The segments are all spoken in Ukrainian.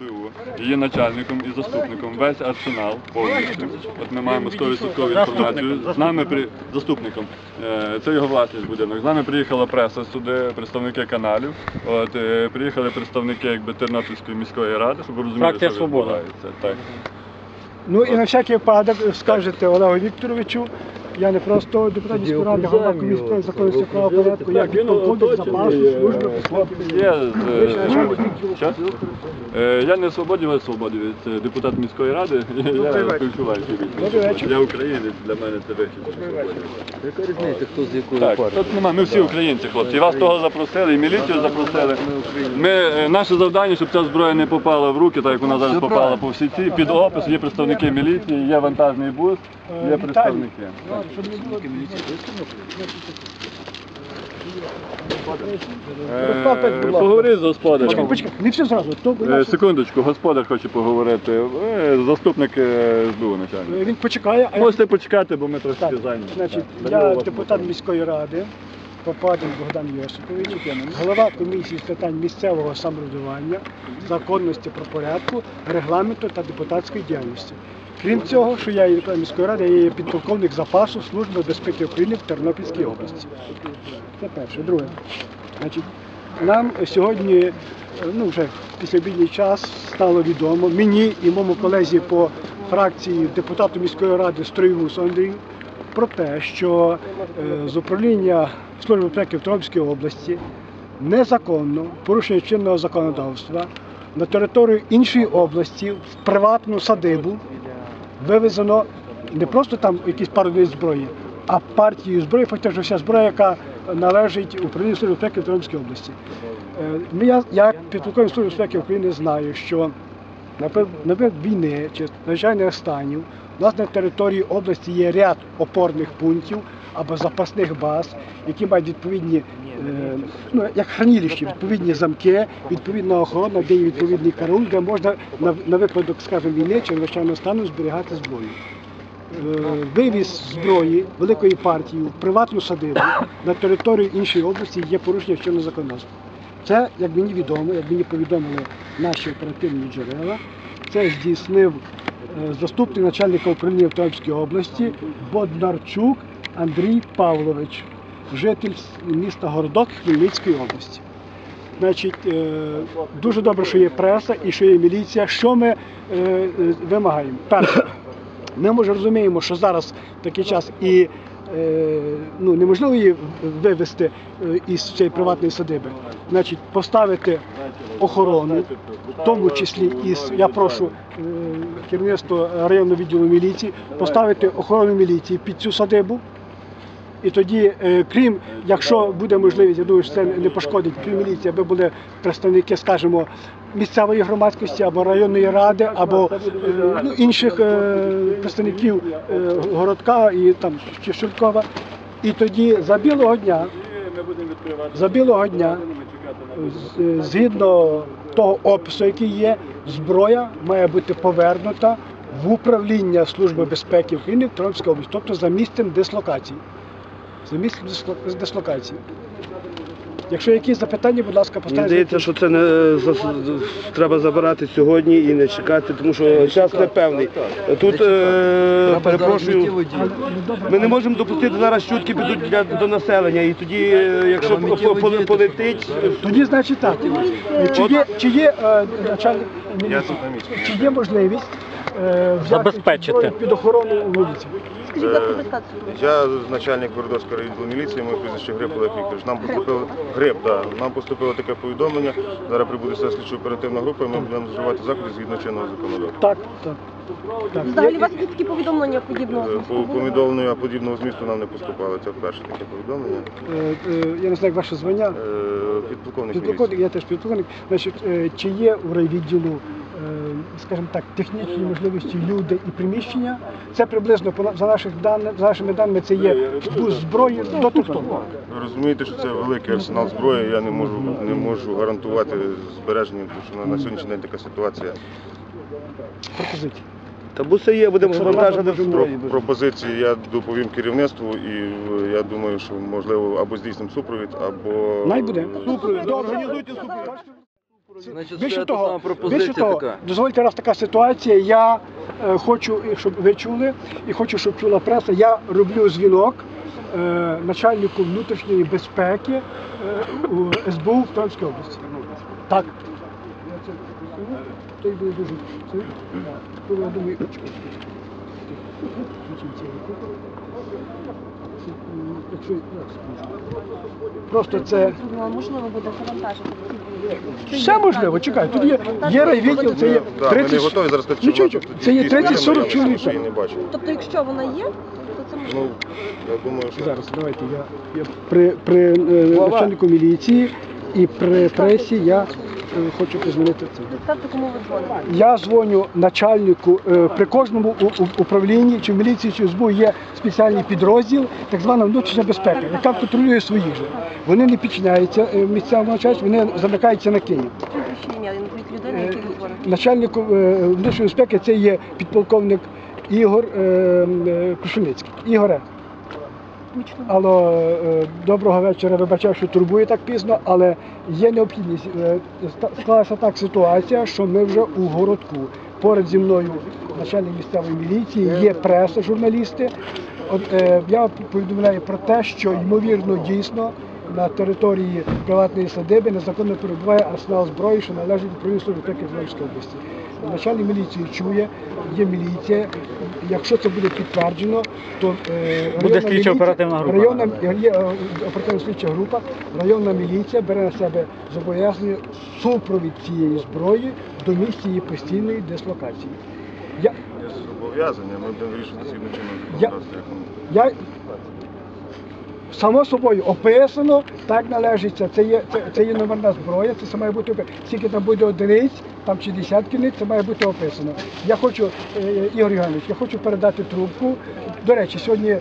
СБУ, її начальником і заступником весь арсенал повністю. От ми маємо 100% інформацію. З нами при заступником. Е, Це його власність будинок. З нами приїхала преса сюди, представники каналів. От е, приїхали представники якби Тернопільської міської ради, щоб ви розуміли, Фракція що «Свобода». відбувається. Так. Ну і на всякий випадок скажете Олегу Вікторовичу, я не просто депутат міської ради, голова комісії законності правопорядку, я підполковник запасу служби безпеки. Є е. Е, Я не свободівець свободівець, це депутат міської ради. Я вечір. співчуваючий Добрий. Я українець, для мене це вихід. Яка різниця, хто з якої партії? тут нема, ми всі українці, хлопці. Вас того запросили, і міліцію запросили. Ми, е, наше завдання, щоб ця зброя не попала в руки, так як вона зараз попала по всій ці. Під опис є представники міліції, є вантажний бус, є представники. Е. Поговори з господарем. Почекай, не все зразу. То, Е, Секундочку, господар хоче поговорити. Е, Заступник е, СБУ начальник. він почекає, а я Можете почекати, бо ми трошки зайняті. Значить, Так, я Данило, депутат міської ради, Попадін Богдан Йосипович, голова комісії з питань місцевого самоврядування, законності правопорядку, регламенту та депутатської діяльності. Крім цього, що я є міської ради, я є підполковник запасу Служби безпеки України в Тернопільській області. Це перше. Друге. Значить, нам сьогодні, е, ну вже після обідній час стало відомо мені і моєму колезі по фракції депутату міської ради Строєвусу Андрію про те, що е, з управління Служби безпеки в Тернопільській області незаконно порушення чинного законодавства на територію іншої області в приватну садибу вивезено не просто там якісь пару одиниць зброї, а партію зброї, фактично вся зброя, яка належить управлінню Служби безпеки в Тернопільській області. Е, ну, Я, як підполковник Служби безпеки України знаю, що на період війни чи надзвичайних станів у нас на території області є ряд опорних пунктів або запасних баз, які мають відповідні, е, ну як хранилищі, відповідні замки, відповідна охорона, де є відповідний караул, де можна на, випадок, скажімо, війни чи надзвичайного стану зберігати зброю. Е, Вивіз зброї великої партії в приватну садибу на територію іншої області є порушення чинного законодавства. Це, як мені відомо, як мені повідомили наші оперативні джерела, це здійснив е, заступник начальника управління в області Боднарчук Андрій Павлович, житель міста Городок Хмельницької області. Значить, е, дуже добре, що є преса і що є міліція. Що ми е, вимагаємо? Перше, ми може розуміємо, що зараз такий час і ну, неможливо її вивезти е, із цієї приватної садиби. Значить, поставити охорону, в тому числі із, я прошу е, керівництво районного відділу міліції, поставити охорону міліції під цю садибу. І тоді, е, крім, якщо буде можливість, я думаю, що це не пошкодить, крім міліції, аби були представники, скажімо, місцевої громадськості або районної ради, або е, ну, інших е, представників городка і там чи Шулькова. І тоді за білого дня, за білого дня, згідно того опису, який є, зброя має бути повернута в управління Служби безпеки України в Тернопільській області, тобто за місцем дислокації. За місцем дислокації. Якщо якісь запитання, будь ласка, поставте. Мені здається, що це не зас- треба забирати сьогодні і не чекати, тому що час непевний. Тут е, перепрошую. Ми не можемо допустити зараз чутки підуть для до населення, і тоді, е, якщо по- по- по- полетить, Тоді, значить, так. Чи є, чи є е, начальник міліції? Чи є можливість е, взяти Забезпечити. під охорону міліції? Скажіть, будь ласка, статус? Я начальник Городоцького відділу міліції, моє прізвище Гриб Олег Вікторович. Нам поступило Гриб, да. Нам поступило таке повідомлення. Зараз прибуде слідчо оперативна група, і ми будемо вживати заходи згідно чинного законодавства. Так, так. так. Взагалі у вас є такі повідомлення подібного Е, По змісту? повідомленню подібного змісту нам не поступало. Це вперше таке повідомлення. Е, е, Я не знаю, як ваше звання. Е, Підполковник міліції. Підполковник, я теж підполковник. Значить, е, чи є у райвідділу, е, скажімо так, технічні можливості люди і приміщення? Це приблизно за наших даних, за нашими даними, це є бус зброї до трьох Ви розумієте, що це великий арсенал зброї. Я не можу не можу гарантувати збереження, тому що на, на сьогоднішній день така ситуація. пропозицій. та буси є, будемо завантажити Про пропозиції я доповім керівництву, і е, я думаю, що можливо або здійснимо супровід, або Най буде. Супровід, організуйте супровід. Значить, Більше це того, пропозиція більше того, така. дозвольте раз така ситуація. Я е, хочу, щоб ви чули, і хочу, щоб чула преса. Я роблю дзвінок е, начальнику внутрішньої безпеки е, у СБУ в Томській області. Так. Я це той буде дуже. це, Я думаю, чекай. Включіть цей рекорд. Це, просто це. Можливо, буде завантажити. Все можливо, чекай, тут є, є райвідділ, це є Да, ми не 30... готові зараз сказати, Ну, що вона тут Це є якісь 30-40 проблеми, чоловік. її не. Тобто, якщо вона є, то це Ну, можливо. я думаю, що Зараз, давайте я, я при, при е, начальнику міліції і при пресі я е, хочу позвонити це. Представте, кому ви дзвоните. Я дзвоню начальнику е, при кожному у- у- управлінні, чи в міліції, чи в СБУ є спеціальний підрозділ, так звана внутрішня безпека, яка контролює своїх же. Вони не підчиняються е, місцевому начальству, вони замикаються на Київ. Прізвище ім'я від людини, який ви дзвоните. Начальником е, внутрішньої безпеки це є підполковник Ігор е, е. Ігоре, алло, е, доброго вечора. Вибачаю, що турбую так пізно, але є необхідність. Е, Склалася так ситуація, що ми вже у городку. Поряд зі мною начальник місцевої міліції, є преса, журналісти. От, е, я повідомляю про те, що ймовірно дійсно на території приватної садиби незаконно перебуває арсенал зброї, що належить управлінню служби безпеки Львівської області. Начальник міліції чує, є міліція. Якщо це буде підтверджено, то е, районна міліція- оперативна група, Районна є е, оперативна слідча група, районна міліція бере на себе зобов'язання супровід цієї зброї до місця її постійної дислокації. Я, є зобов'язання, ми будемо вирішувати згідно чинного Я- само собою описано, так належиться. Це є, це, це є номерна зброя, це має бути. Скільки там буде одиниць, там чи десятки одиниць, це має бути описано. Я хочу, е, Ігор Іванович, я хочу передати трубку. До речі, сьогодні, е,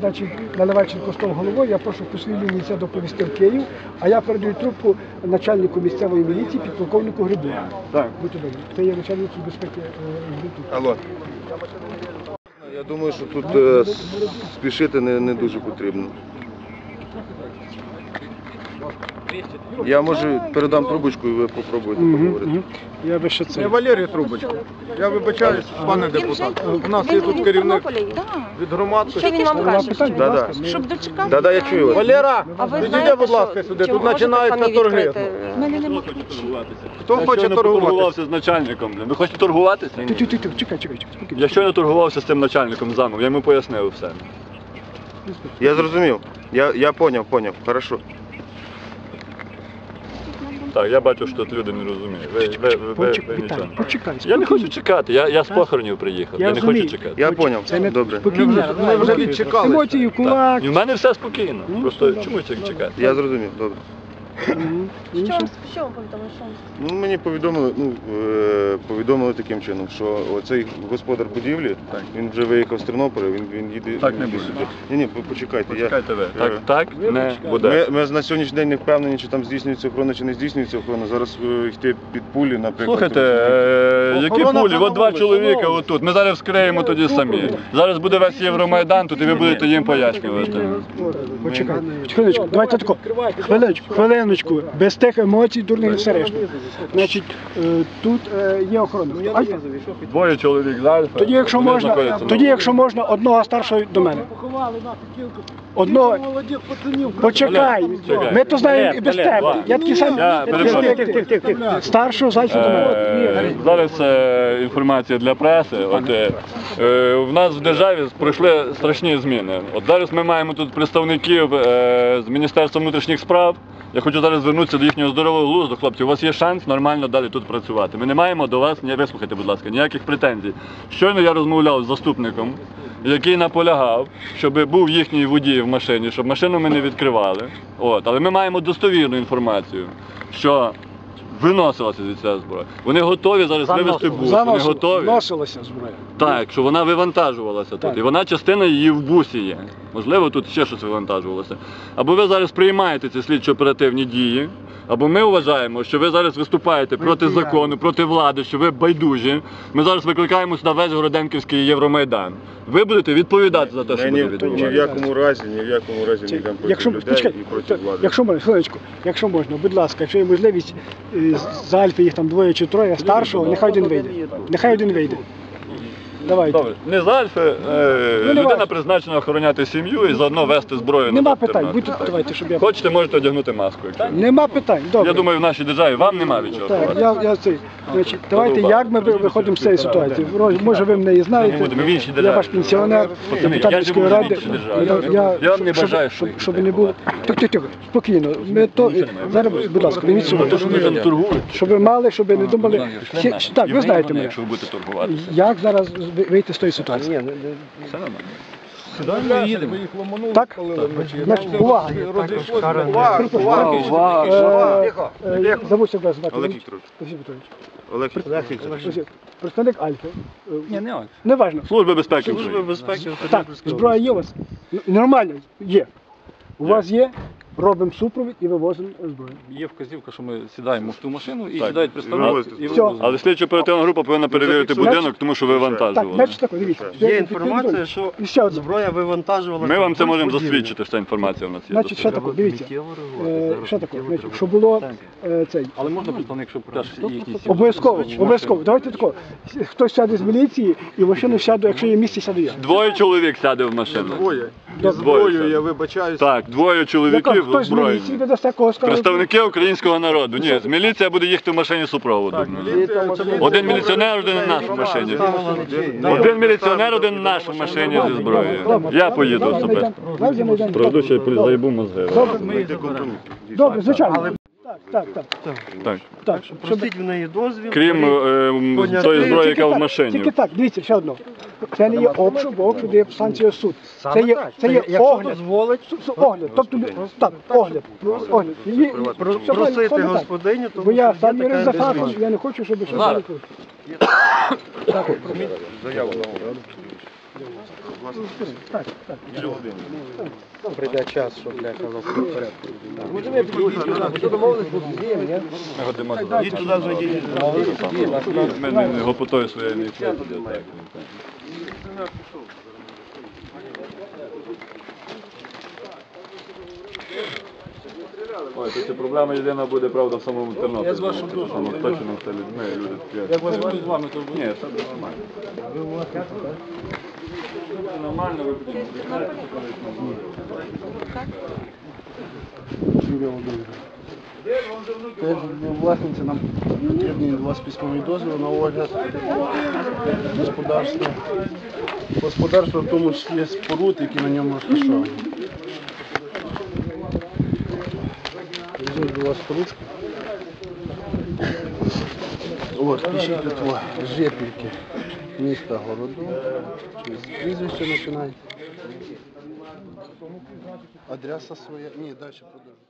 значить, Наливайченко став головою, я прошу по своїй лінії це доповісти в Київ, а я передаю трубку начальнику місцевої міліції, підполковнику Грибу. Так. Будьте добрі. Це є начальник безпеки е, Грибу. Алло. Я думаю, що тут спішити не, не дуже потрібно. Я може передам трубочку і ви попробуєте поговорити. Я би ще це. Я Валерій Трубочко. Я вибачаюсь, пане депутат. У нас є тут керівник від. Що він вам каже? питань, Да-да. Щоб дочекати? Да-да, я чую вас. Валера, А ви підійди, будь ласка, що- сюди. чи Тут можете починаються торги. відкрити? Мене не Хто Я хоче щойно торгувати? поторгувався з начальником. блін. Ви хочете торгуватися? Ти, ти, ти, ти, чекай, чекай, чекай, спокійно. Я щойно торгувався з цим начальником замом, я йому пояснив все. Я зрозумів. Я, я поняв, поняв. Хорошо. Так, я бачу, що тут люди не розуміють. Ви, ви, ви, ви, ви нічого. Почекай. Я не хочу чекати, я, я з похоронів приїхав, Я я, не розумію. хочу чекати. Я поняв. Це не Добре. спокійно. Ми вже відчекали. Емоції в кулак. І в мене все спокійно. Ну, Просто чому чек- чекати? Я зрозумів, добре. Що вам що вам повідомили? Що вам? Ну, мені повідомили, ну, е, повідомили таким чином, що оцей господар будівлі, він вже виїхав з Тернополя, він, він їде. Так не буде. сюди. Ні, ні, почекайте. Почекайте ви. е, Так, так не буде. Ми, ми на сьогоднішній день не впевнені, чи там здійснюється охорона, чи не здійснюється охорона. Зараз е, йти під пулі, наприклад. Слухайте, е, які Охорона пулі? От два чоловіка отут. Ми зараз вскриємо тоді самі. Зараз буде весь Євромайдан, тут і ви будете їм пояснювати. Почекай. Хвилиночку, давайте тако. Хвилиночку, хвилиночку. Без тих емоцій, дурних все решта. Значить, е, тут е, є охорона. Альфа. Двоє чоловік з Альфа. Тоді, якщо вони можна, знаходяться на тоді, якщо можна, одного старшого до мене. Одного. Почекай. Чекай. Ми то знаємо і без Валер, тебе. Я такий самий. Я перепрошую. Тих. Старшого зайця до мене. Е, Зараз е, інформація для преси. От, е, е, в нас в державі пройшли страшні зміни. От зараз ми маємо тут представників е, з Міністерства внутрішніх справ. Я хочу зараз звернутися до їхнього здорового глузду. Хлопці, у вас є шанс нормально далі тут працювати. Ми не маємо до вас, ні, вислухайте, будь ласка, ніяких претензій. Щойно я розмовляв з заступником, який наполягав, щоб був їхній водій в машині, щоб машину ми не відкривали. От, але ми маємо достовірну інформацію, що виносилася від ця зброя. Вони готові зараз вивезти бус. Вони готові. Носилася зброя. Так, що вона вивантажувалася тут. Так. І вона частина її в бусі є. Можливо, тут ще щось вивантажувалося. Або ви зараз приймаєте ці слідчо-оперативні дії, або ми вважаємо, що ви зараз виступаєте проти закону, проти влади, що ви байдужі. Ми зараз викликаємо сюди весь Городенківський Євромайдан. Ви будете відповідати за те, що Ми буде ні, ні в якому разі, ні в якому разі не йдемо проти Якщо, людей почекай, і проти влади. якщо можна, хвилиночку, якщо можна, будь ласка, якщо є можливість е, з Альфи їх там двоє чи троє старшого, нехай один вийде. Нехай один вийде. Давайте. Добре, не з Альфи, е, Ну, не людина важко. призначена охороняти сім'ю і заодно вести зброю. Нема на питань, Тернопіль. будьте давайте, щоб я. Хочете, можете одягнути маску. Якщо. Нема питань. Добре. Я думаю, в нашій державі вам нема від чого. Так, ховатися. я, я цей. Значить, давайте як ми ви- виходимо з цієї ситуації. Вро- Може ви мене і знаєте. Ми будемо в іншій Я державі. ваш пенсіонер, Пацани, депутат я міської живу в ради. іншій державі. Я, вам не щоб- бажаю, щоб, щоб не було. Тихо, тихо, тихо, спокійно. Ми то зараз, будь ласка, візьміть собою. То, що ви там торгуєте, Щоб ви мали, щоб ви не думали. Всі- Так, ви знаєте мене. Якщо ви будете торгуватися. Як зараз вийти з тої ситуації? Все нормально. Так? Значить, увага. Е, е, Забудьте вас звати. Олег Вікторович. Олег Вікторович. Олексій, Представник Альфи. Е, Ні, не Альфа. Неважно. Служба безпеки України. Так, зброя є у вас? Нормально, є. У вас є, робимо супровід і вивозимо зброю. Є вказівка, що ми сідаємо в ту машину і Так. сідають представники. Вивозите. і Все. вивозимо. Але слідчо оперативна група повинна перевірити Зафіксуйте. будинок, тому що ви Так, вантажували. значить тако, дивіться. Є інформація, що І ще одне. зброя вивантажувала. Ми вам це можемо засвідчити, що ця інформація в нас є. Значить, ще тако, дивіться. Е, Ще тако, значить, що було е, цей. Але можна представник, щоб теж їхні Обов'язково, обов'язково. Давайте тако. Хтось сяде з міліції і в машину сяду, якщо є місце, сяду я. Двоє чоловік сяде в машину. Двоє. Із зброєю, Двоє. я вибачаюсь. Так, двоє чоловіків хтось з міліції озброєні. скажу. Представники українського народу. Ні, міліція буде їхати в машині супроводу. Один міліціонер, один в нашій машині. Один міліціонер, один в нашій машині зі зброєю. Я поїду особисто. Правду, ще заїбу мозги. Добре, звичайно. Так, так, так. Так. так. Щоб... Просить в неї дозвіл. Крім е, тої зброї, яка в машині. Тільки так, дивіться, ще одно. Це не є обшук, бо обшук є санкція суд. Це є, це є огляд. дозволить Су- су- Огляд, тобто лю- так, огляд, огляд. Про- все правильно, просити саме так. господиню, тому Бо я що сам є юрист така за фахом, я не хочу, щоб щось Зараз. було. Заяву на огляд. Так, так. Прийде час, що бляха нас в порядку. Ми годимо туди. Ми не не гопотою своєї ініціативи. так. Ой, то це проблема єдина буде, правда, в самому Тернопілі. Я з вашого досвіду. Самосточено це людьми, люди такі. Як вас звати з вами, то ні, все буде нормально. Це нормально, ви потім Власниця нам потрібний від вас письмовий дозвіл на огляд господарства. Господарство в тому числі споруд, які на ньому розташовані. Візьміть до вас ручку. От, пишіть тут жепільки міста Городу. З починайте. Адреса своя. Ні, далі продовжуйте.